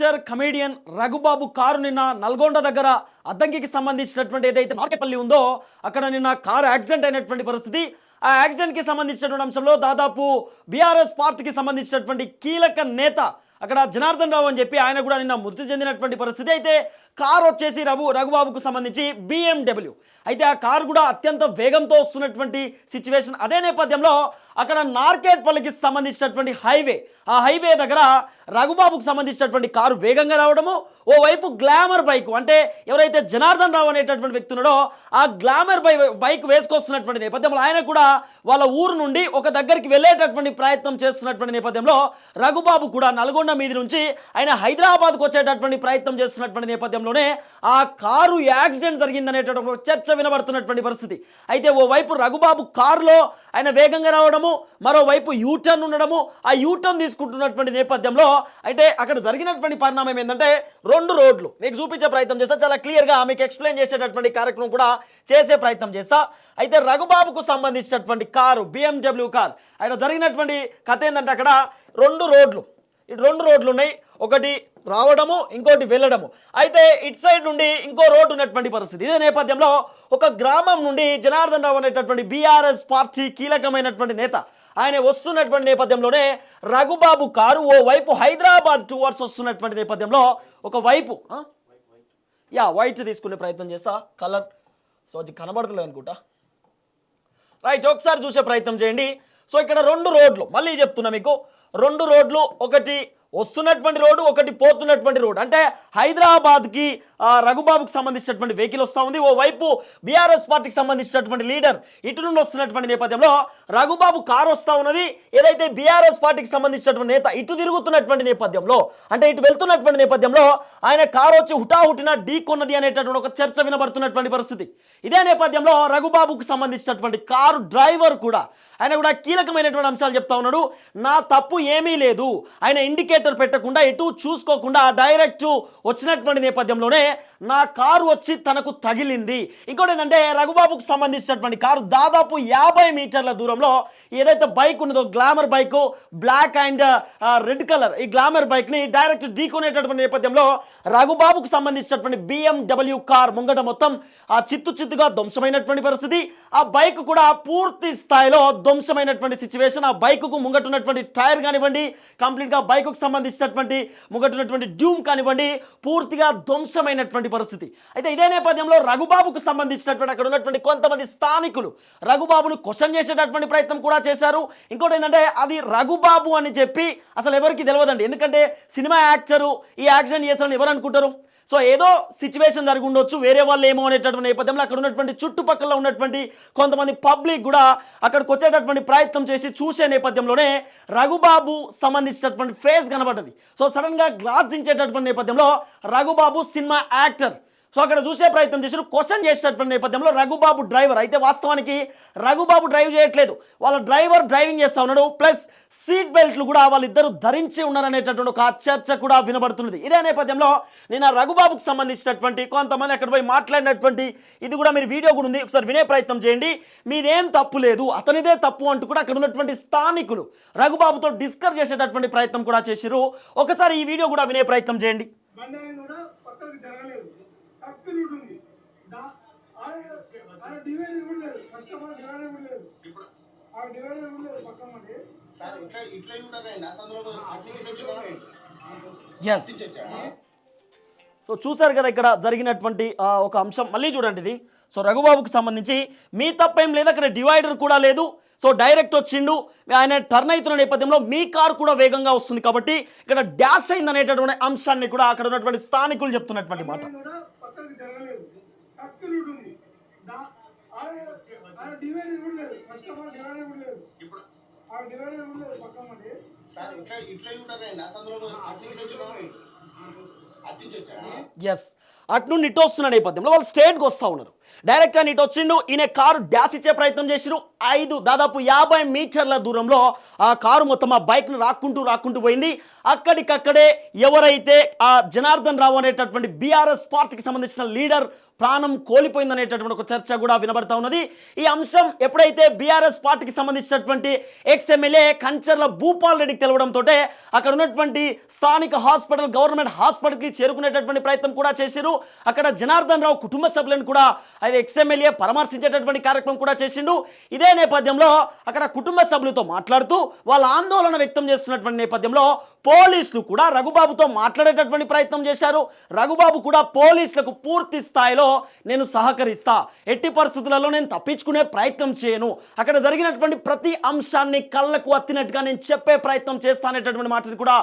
Actor comedian Raghubabu car నిన్న నల్గొండ దగ్గర అద్దంకికి సంబంధించినటువంటి ఏదైతే నార్కెపల్లి ఉందో అక్కడ నిన్న కారు యాక్సిడెంట్ అయినటువంటి పరిస్థితి. ఆ యాక్సిడెంట్కి సంబంధించినటువంటి అంశంలో దాదాపు బీఆర్ఎస్ పార్టీకి సంబంధించినటువంటి కీలక నేత అక్కడ జనార్దన్ రావు అని చెప్పి ఆయన కూడా నిన్న మృతి చెందినటువంటి పరిస్థితి. అయితే కారు వచ్చేసి రఘు రఘుబాబుకు సంబంధించి బిఎండబ్ల్యూ అయితే ఆ కారు కూడా అత్యంత వేగంతో వస్తున్నటువంటి సిచ్యువేషన్ అదే నేపథ్యంలో అక్కడ నార్కేట్పల్లికి సంబంధించినటువంటి హైవే. ఆ హైవే దగ్గర రఘుబాబుకు సంబంధించినటువంటి కారు వేగంగా రావడము ఓవైపు గ్లామర్ బైక్. అంటే ఎవరైతే జనార్దన్ రావు అనేటటువంటి వ్యక్తి ఉన్నాడో ఆ గ్లామర్ బై బైక్ వేసుకొస్తున్నటువంటి నేపథ్యంలో ఆయన కూడా వాళ్ళ ఊరు నుండి ఒక దగ్గరికి వెళ్ళేటటువంటి ప్రయత్నం చేస్తున్నటువంటి నేపథ్యంలో రఘుబాబు కూడా నల్గొండ మీది నుంచి ఆయన హైదరాబాద్కు వచ్చేటటువంటి ప్రయత్నం చేస్తున్నటువంటి నేపథ్యంలో నేపథ్యంలోనే ఆ కారు యాక్సిడెంట్ జరిగిందనేటటువంటి చర్చ వినబడుతున్నటువంటి పరిస్థితి. అయితే ఓవైపు రఘుబాబు కారులో ఆయన వేగంగా రావడము మరోవైపు యూటర్న్ ఉండడము ఆ యూటర్న్ తీసుకుంటున్నటువంటి నేపథ్యంలో అయితే అక్కడ జరిగినటువంటి పరిణామం ఏంటంటే రెండు రోడ్లు. మీకు చూపించే ప్రయత్నం చేస్తా చాలా క్లియర్గా మీకు ఎక్స్ప్లెయిన్ చేసేటటువంటి కార్యక్రమం కూడా చేసే ప్రయత్నం చేస్తా. అయితే రఘుబాబుకు సంబంధించినటువంటి కారు బిఎండబ్ల్యూ కార్ ఆయన జరిగినటువంటి కథ ఏంటంటే అక్కడ రెండు రోడ్లు. ఇటు రెండు రోడ్లు ఉన్నాయి. ఒకటి రావడము ఇంకోటి వెళ్ళడము. అయితే ఇటు సైడ్ నుండి ఇంకో రోడ్డు ఉన్నటువంటి పరిస్థితి. ఇదే నేపథ్యంలో ఒక గ్రామం నుండి జనార్దన్ రావు అనేటటువంటి బీఆర్ఎస్ పార్టీ కీలకమైనటువంటి నేత ఆయన వస్తున్నటువంటి నేపథ్యంలోనే రఘుబాబు కారు ఓ వైపు హైదరాబాద్ టువర్డ్స్ వస్తున్నటువంటి నేపథ్యంలో ఒక వైపు యా వైట్ తీసుకునే ప్రయత్నం చేస్తా. కలర్ సో అది కనబడతలేదు అనుకుంటా. రైట్ ఒకసారి చూసే ప్రయత్నం చేయండి. సో ఇక్కడ రెండు రోడ్లు మళ్ళీ చెప్తున్నా మీకు. రెండు రోడ్లు ఒకటి వస్తున్నటువంటి రోడ్డు ఒకటి పోతున్నటువంటి రోడ్డు. అంటే హైదరాబాద్కి రఘుబాబుకి సంబంధించినటువంటి వెహికల్ వస్తూ ఉంది. ఓ వైపు బీఆర్ఎస్ పార్టీకి సంబంధించినటువంటి లీడర్ ఇటు నుండి వస్తున్నటువంటి నేపథ్యంలో రఘుబాబు కారు వస్తూ ఉన్నది. ఏదైతే బీఆర్ఎస్ పార్టీకి సంబంధించినటువంటి నేత ఇటు తిరుగుతున్నటువంటి నేపథ్యంలో అంటే ఇటు వెళ్తున్నటువంటి నేపథ్యంలో ఆయన కారు వచ్చి హుటాహుటిన ఢీ కొన్నది అనేటటువంటి ఒక చర్చ వినబడుతున్నటువంటి పరిస్థితి. ఇదే నేపథ్యంలో రఘుబాబుకు సంబంధించినటువంటి కారు డ్రైవర్ కూడా ఆయన కూడా కీలకమైనటువంటి అంశాలు చెప్తా ఉన్నాడు. నా తప్పు ఏమీ లేదు. ఆయన ఇండికేటర్ పెట్టకుండా ఎటు చూసుకోకుండా డైరెక్ట్ వచ్చినటువంటి నేపథ్యంలోనే నా కారు వచ్చి తనకు తగిలింది. ఇంకోటి ఏంటంటే రఘుబాబుకు సంబంధించినటువంటి కారు దాదాపు యాభై మీటర్ల దూరంలో ఏదైతే బైక్ ఉన్నదో glamour bike black and red colour ఈ గ్లామర్ బైక్ని డైరెక్ట్ ఢీకొనేటటువంటి నేపథ్యంలో రఘుబాబుకు సంబంధించినటువంటి బిఎండబ్ల్యూ కార్ ముంగట మొత్తం ఆ చిత్తు చిత్తుగా ధ్వంసమైనటువంటి పరిస్థితి. ఆ బైక్ కూడా పూర్తి స్థాయిలో ధ్వంసమైనటువంటి సిచ్యువేషన్ ఆ బైక్కు ముంగటున్నటువంటి టైర్ కానివ్వండి కంప్లీట్గా బైక్కు సంబంధించినటువంటి ముంగటున్నటువంటి డ్యూమ్ కానివ్వండి పూర్తిగా ధ్వంసమైనటువంటి పరిస్థితి. అయితే ఇదే నేపథ్యంలో రఘుబాబుకు సంబంధించినటువంటి అక్కడ ఉన్నటువంటి కొంతమంది స్థానికులు రఘుబాబును క్వశ్చన్ చేసేటటువంటి ప్రయత్నం కూడా చేశారు. ఇంకోటి ఏంటంటే అది రఘుబాబు అని చెప్పి అసలు ఎవరికి తెలియదండి ఎందుకంటే సినిమా యాక్టరు ఈ యాక్షన్ చేశారని ఎవరు అనుకుంటారు? సో ఏదో సిచ్యువేషన్ జరిగి ఉండొచ్చు. వేరే వాళ్ళు ఏమో అనేటటువంటి నేపథ్యంలో అక్కడ ఉన్నటువంటి చుట్టుపక్కల ఉన్నటువంటి కొంతమంది పబ్లిక్ కూడా అక్కడికి వచ్చేటటువంటి ప్రయత్నం చేసి చూసే నేపథ్యంలోనే రఘుబాబు సంబంధించినటువంటి ఫేస్ కనబడ్డది. సో సడన్గా గ్లాస్ దించేటటువంటి నేపథ్యంలో రఘుబాబు సినిమా యాక్టర్ సో అక్కడ చూసే ప్రయత్నం చేశారు. క్వశ్చన్ చేసేటటువంటి నేపథ్యంలో రఘుబాబు డ్రైవర్ అయితే వాస్తవానికి రఘుబాబు డ్రైవ్ చేయట్లేదు. వాళ్ళ డ్రైవర్ డ్రైవింగ్ చేస్తా ఉన్నాడు. ప్లస్ సీట్ బెల్ట్లు కూడా వాళ్ళిద్దరూ ధరించి ఉన్నారనేటటువంటి ఒక చర్చ కూడా వినబడుతున్నది. ఇదే నేపథ్యంలో నేను రఘుబాబుకు సంబంధించినటువంటి కొంతమంది అక్కడ పోయి మాట్లాడినటువంటి ఇది కూడా మీరు వీడియో కూడా ఉంది. ఒకసారి వినే ప్రయత్నం చేయండి. మీదేం తప్పు లేదు. అతనిదే తప్పు అంటూ కూడా అక్కడ ఉన్నటువంటి స్థానికులు రఘుబాబుతో డిస్కస్ చేసేటటువంటి ప్రయత్నం కూడా చేసిరు ఒకసారి ఈ వీడియో కూడా వినే ప్రయత్నం చేయండి. కూడా డివైడర్ కూడా లేదు. ఫస్ట్ ఆఫ్ ఆల్ డివైడర్ కూడా లేదు. ఆ డివైడర్ కూడా లేదు పక్కన ఉంది సార్ ఇట్లా ఇట్లా ఉంటారండి అసలు అప్లికేషన్ వచ్చిన ఎస్ సో చూశారు కదా ఇక్కడ జరిగినటువంటి ఆ, ఒక అంశం. మళ్ళీ చూడండి ఇది. సో రఘుబాబుకి సంబంధించి మీ తప్పేం లేదు అక్కడ డివైడర్ కూడా లేదు. సో డైరెక్ట్ వచ్చిండు. ఆయన టర్న్ అవుతున్న నేపథ్యంలో మీ కార్ కూడా వేగంగా వస్తుంది కాబట్టి ఇక్కడ డాష్ అయింది అనేటటువంటి అంశాన్ని కూడా అక్కడ ఉన్నటువంటి స్థానికులు చెప్తున్నటువంటి మాట ఆయన కూడా పక్కకి జరగలేదు కత్తి ఉంటుంది దా- ఆయన ఆయన డివైడర్ కూడా లేదు ఫస్ట్ ఆఫ్ ఆల్ డివైడర్ కూడా లేదు ఇప్పుడు ఆ డివైడర్ కూడా లేదు పక్కన ఉంది సార్ ఇట్లా ఇట్లా ఉంటారండి అసలు అప్లికేషన్ వచ్చిన అట్టించొచ్చా ఎస్ అటు నుండి ఇటు వస్తున్న నేపథ్యంలో వాళ్ళు స్ట్రేట్గా వస్తూ ఉన్నారు. డైరెక్ట్ అని ఇటు వచ్చిండు. ఈయన కారు డాష్ ఇచ్చే ప్రయత్నం చేసిరు ఐదు దాదాపు యాభై మీటర్ల దూరంలో ఆ కారు మొత్తం ఆ బైక్ను రాక్కుంటూ రాక్కుంటూ పోయింది. అక్కడికక్కడే ఎవరైతే ఆ జనార్దన్ రావు అనేటటువంటి బీఆర్ఎస్ పార్టీకి సంబంధించిన లీడర్ ప్రాణం కోల్పోయిందనేటటువంటి ఒక చర్చ కూడా వినబడతా ఉన్నది. ఈ అంశం ఎప్పుడైతే బీఆర్ఎస్ పార్టీకి సంబంధించినటువంటి ఎక్స్ ఎమ్మెల్యే కంచర్ల భూపాల్ రెడ్డికి తెలవడంతో అక్కడ ఉన్నటువంటి స్థానిక హాస్పిటల్ గవర్నమెంట్ హాస్పిటల్కి చేరుకునేటటువంటి ప్రయత్నం కూడా చేశారు. అక్కడ జనార్దన్ రావు కుటుంబ సభ్యులను కూడా అది ఎక్స్ ఎమ్మెల్యే పరామర్శించేటటువంటి కార్యక్రమం కూడా చేసిండు. ఇదే నేపథ్యంలో అక్కడ కుటుంబ సభ్యులతో మాట్లాడుతూ వాళ్ళ ఆందోళన వ్యక్తం చేస్తున్నటువంటి నేపథ్యంలో పోలీసులు కూడా రఘుబాబుతో మాట్లాడేటటువంటి ప్రయత్నం చేశారు. రఘుబాబు కూడా పోలీసులకు పూర్తి స్థాయిలో నేను సహకరిస్తా. ఎట్టి పరిస్థితులలో నేను తప్పించుకునే ప్రయత్నం చేయను. అక్కడ జరిగినటువంటి ప్రతి అంశాన్ని కళ్ళకు అత్తినట్టుగా నేను చెప్పే ప్రయత్నం చేస్తానేటటువంటి మాటని కూడా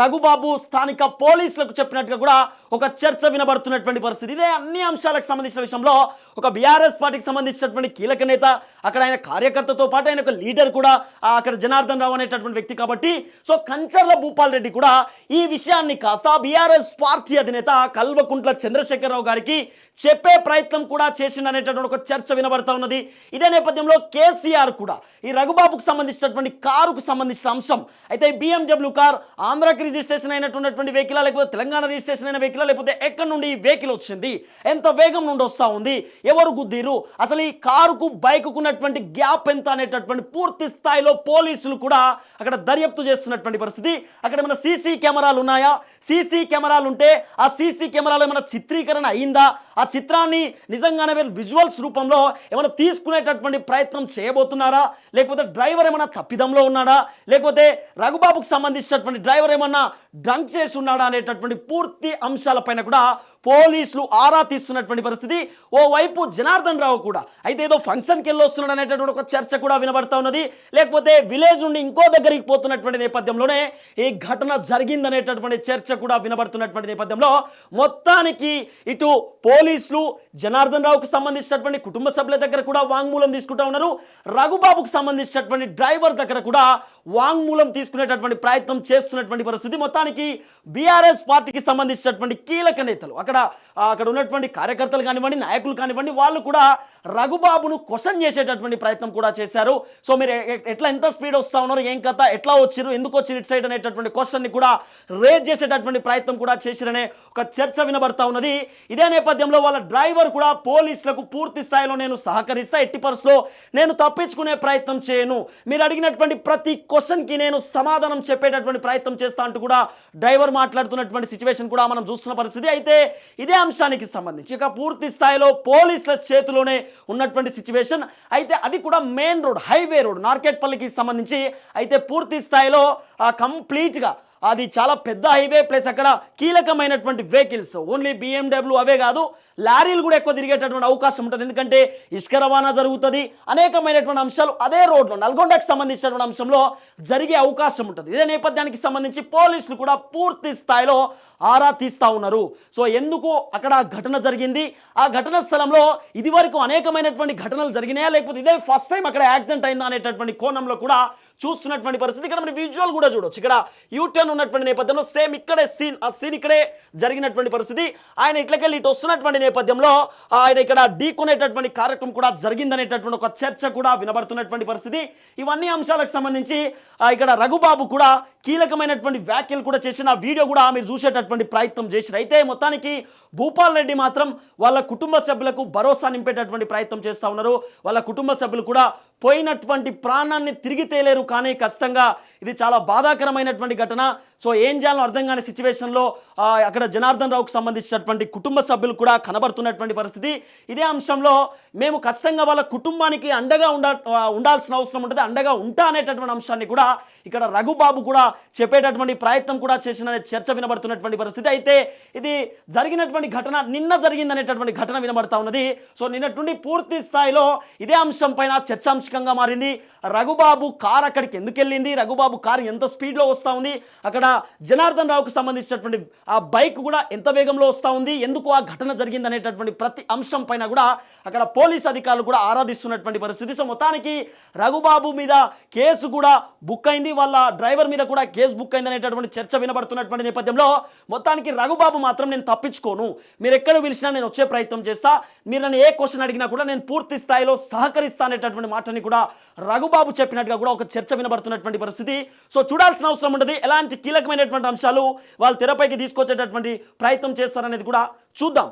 రఘుబాబు స్థానిక పోలీసులకు చెప్పినట్టుగా కూడా ఒక చర్చ వినబడుతున్నటువంటి పరిస్థితి. ఇదే అన్ని అంశాలకు సంబంధించిన విషయంలో ఒక బీఆర్ఎస్ పార్టీకి సంబంధించినటువంటి కీలక నేత అక్కడ ఆయన కార్యకర్తతో పాటు ఆయన ఒక లీడర్ కూడా అక్కడ జనార్దన్ రావు అనేటటువంటి వ్యక్తి కాబట్టి. సో కంచర్ల భూపాల్ రెడ్డి కూడా ఈ విషయాన్ని కాస్త బీఆర్ఎస్ పార్టీ అధినేత కల్వకుంట్ల చంద్రశేఖరరావు గారికి చెప్పే ప్రయత్నం కూడా చేసిండనేటటువంటి ఒక చర్చ వినబడతా ఉన్నది. ఇదే నేపథ్యంలో కేసీఆర్ కూడా ఈ రఘుబాబుకు సంబంధించినటువంటి కారుకు సంబంధించిన అంశం అయితే బిఎండబ్ల్యూ కార్ ఆంధ్రాకి రిజిస్ట్రేషన్ అయినటువంటి వెహికల్ లేకపోతే తెలంగాణ రిజిస్ట్రేషన్ అయిన వెహికల్ లేకపోతే ఎక్కడి నుండి ఈ వెహికల్ వచ్చింది ఎంత వేగం నుండి వస్తూ ఉంది ఎవరు గుద్దీరు అసలు ఈ కారుకు బైకుకు ఉన్నటువంటి గ్యాప్ ఎంత అనేటటువంటి పూర్తి స్థాయిలో పోలీసులు కూడా అక్కడ దర్యాప్తు చేస్తున్నటువంటి పరిస్థితి. అక్కడ ఏమైనా సీసీ కెమెరాలు ఉన్నాయా? సీసీ కెమెరాలు ఉంటే ఆ సీసీ కెమెరాలో ఏమైనా చిత్రీకరణ అయిందా? ఆ చిత్రాన్ని నిజంగానే వీళ్ళు విజువల్స్ రూపంలో ఏమైనా తీసుకునేటటువంటి ప్రయత్నం చేయబోతున్నారా? లేకపోతే డ్రైవర్ ఏమైనా తప్పిదంలో ఉన్నాడా? లేకపోతే రఘుబాబుకు సంబంధించినటువంటి డ్రైవర్ ఏమన్నా డ్రంక్ చేసి ఉన్నాడా అనేటటువంటి పూర్తి అంశాలపైన కూడా పోలీసులు ఆరా తీస్తున్నటువంటి పరిస్థితి. ఓవైపు జనార్దన్ రావు కూడా అయితే ఏదో ఫంక్షన్కి వెళ్ళొస్తున్నాడు అనేటటువంటి ఒక చర్చ కూడా వినబడతా ఉన్నది. లేకపోతే విలేజ్ నుండి ఇంకో దగ్గరికి పోతున్నటువంటి నేపథ్యంలోనే ఈ ఘటన జరిగిందనేటటువంటి చర్చ కూడా వినబడుతున్నటువంటి నేపథ్యంలో మొత్తానికి ఇటు పోలీసులు జనార్దన్ రావుకు సంబంధించినటువంటి కుటుంబ సభ్యుల దగ్గర కూడా వాంగ్మూలం తీసుకుంటా ఉన్నారు. రఘుబాబుకు సంబంధించినటువంటి డ్రైవర్ దగ్గర కూడా వాంగ్మూలం తీసుకునేటటువంటి ప్రయత్నం చేస్తున్నటువంటి పరిస్థితి. మొత్తానికి బీఆర్ఎస్ పార్టీకి సంబంధించినటువంటి కీలక నేతలు అక్కడ అక్కడ ఉన్నటువంటి కార్యకర్తలు కానివ్వండి నాయకులు కానివ్వండి వాళ్ళు కూడా రఘుబాబును క్వశ్చన్ చేసేటటువంటి ప్రయత్నం కూడా చేశారు. సో మీరు ఎట్లా ఎంత స్పీడ్ వస్తా ఉన్నారు ఏం కథ ఎట్లా వచ్చారు ఎందుకు వచ్చి ఇటు సైడ్ అనేటటువంటి క్వశ్చన్ని కూడా రేజ్ చేసేటటువంటి ప్రయత్నం కూడా చేసిరనే ఒక చర్చ వినబడతా ఉన్నది. ఇదే నేపథ్యంలో వాళ్ళ డ్రైవర్ కూడా పోలీసులకు పూర్తి స్థాయిలో నేను సహకరిస్తా ఎట్టి పరిస్థితిలో నేను తప్పించుకునే ప్రయత్నం చేయను. మీరు అడిగినటువంటి ప్రతి క్వశ్చన్కి నేను సమాధానం చెప్పేటటువంటి ప్రయత్నం చేస్తా అంటూ కూడా డ్రైవర్ మాట్లాడుతున్నటువంటి సిచ్యువేషన్ కూడా మనం చూస్తున్న పరిస్థితి. అయితే ఇదే అంశానికి సంబంధించి ఇక పూర్తి స్థాయిలో పోలీసుల చేతిలోనే ఉన్నటువంటి సిచ్యువేషన్ అయితే అది కూడా మెయిన్ రోడ్ హైవే రోడ్ నార్కెట్పల్లికి సంబంధించి. అయితే పూర్తి స్థాయిలో కంప్లీట్గా అది చాలా పెద్ద హైవే ప్లస్ అక్కడ కీలకమైనటువంటి వెహికల్స్. ఓన్లీ బిఎండబ్ల్యూ అవే కాదు లారీలు కూడా ఎక్కువ తిరిగేటటువంటి అవకాశం ఉంటుంది. ఎందుకంటే ఇసుక రవాణా జరుగుతుంది. అనేకమైనటువంటి అంశాలు అదే రోడ్లో నల్గొండకు సంబంధించినటువంటి అంశంలో జరిగే అవకాశం ఉంటుంది. ఇదే నేపథ్యానికి సంబంధించి పోలీసులు కూడా పూర్తి స్థాయిలో ఆరా తీస్తా ఉన్నారు. సో ఎందుకు అక్కడ ఘటన జరిగింది? ఆ ఘటన స్థలంలో ఇదివరకు అనేకమైనటువంటి ఘటనలు జరిగినాయా? లేకపోతే ఇదే ఫస్ట్ టైం అక్కడ యాక్సిడెంట్ అయిందా అనేటటువంటి కోణంలో కూడా చూస్తున్నటువంటి పరిస్థితి. ఇక్కడ మరి విజువల్ కూడా చూడొచ్చు. ఇక్కడ యూటర్న్ ఉన్నటువంటి నేపథ్యంలో సేమ్ ఇక్కడే సీన్ ఆ సీన్ ఇక్కడే జరిగినటువంటి పరిస్థితి. ఆయన ఇట్లకెళ్ళి ఇటు వస్తున్నటువంటి నేపథ్యంలో ఆయన ఇక్కడ ఢీకొనేటటువంటి కార్యక్రమం కూడా జరిగిందనేటటువంటి ఒక చర్చ కూడా వినబడుతున్నటువంటి పరిస్థితి. ఇవన్నీ అంశాలకు సంబంధించి ఇక్కడ రఘుబాబు కూడా కీలకమైనటువంటి వ్యాఖ్యలు కూడా చేసిన వీడియో కూడా మీరు చూసేటటువంటి ప్రయత్నం చేసిన అయితే మొత్తానికి భూపాల్ రెడ్డి మాత్రం వాళ్ళ కుటుంబ సభ్యులకు భరోసా నింపేటటువంటి ప్రయత్నం చేస్తూ ఉన్నారు. వాళ్ళ కుటుంబ సభ్యులు కూడా పోయినటువంటి ప్రాణాన్ని తిరిగి తేలేరు కానీ ఖచ్చితంగా ఇది చాలా బాధాకరమైనటువంటి ఘటన. సో ఏం చేయాలో అర్థం కాని సిచ్యువేషన్లో అక్కడ జనార్దన్ రావుకు సంబంధించినటువంటి కుటుంబ సభ్యులు కూడా కనబడుతున్నటువంటి పరిస్థితి. ఇదే అంశంలో మేము ఖచ్చితంగా వాళ్ళ కుటుంబానికి అండగా ఉండ ఉండాల్సిన అవసరం ఉంటుంది. అండగా ఉంటా అనేటటువంటి అంశాన్ని కూడా ఇక్కడ రఘుబాబు కూడా చెప్పేటటువంటి ప్రయత్నం కూడా చేసిన చర్చ వినబడుతున్నటువంటి పరిస్థితి. అయితే ఇది జరిగినటువంటి ఘటన నిన్న జరిగిందనేటటువంటి ఘటన వినబడతా ఉన్నది. సో నిన్నటి నుండి పూర్తి స్థాయిలో ఇదే అంశం పైన చర్చాంశకంగా మారింది. రఘుబాబు కార్ అక్కడికి ఎందుకు వెళ్ళింది? రఘుబాబు కారు ఎంత స్పీడ్లో వస్తూ ఉంది? అక్కడ జనార్దన్ రావుకు సంబంధించినటువంటి ఆ బైక్ కూడా ఎంత వేగంలో వస్తూ ఉంది? ఎందుకు ఆ ఘటన జరిగింది అనేటటువంటి ప్రతి అంశం పైన కూడా అక్కడ పోలీస్ అధికారులు కూడా ఆరాధిస్తున్నటువంటి పరిస్థితి. సో మొత్తానికి రఘుబాబు మీద కేసు కూడా బుక్ అయింది. వాళ్ళ డ్రైవర్ మీద కూడా కేసు బుక్ అయింది అనేటటువంటి చర్చ వినబడుతున్నటువంటి నేపథ్యంలో మొత్తానికి రఘుబాబు మాత్రం నేను తప్పించుకోను. మీరు ఎక్కడ పిలిచినా నేను వచ్చే ప్రయత్నం చేస్తా. మీరు నన్ను ఏ క్వశ్చన్ అడిగినా కూడా నేను పూర్తి స్థాయిలో సహకరిస్తా అనేటటువంటి మాటని కూడా రఘుబాబు చెప్పినట్టుగా కూడా ఒక చర్చ వినబడుతున్నటువంటి పరిస్థితి. సో చూడాల్సిన అవసరం ఉండదు. ఎలాంటి కీలకమైనటువంటి అంశాలు వాళ్ళు తెరపైకి తీసుకొచ్చేటటువంటి ప్రయత్నం చేస్తారనేది కూడా చూద్దాం.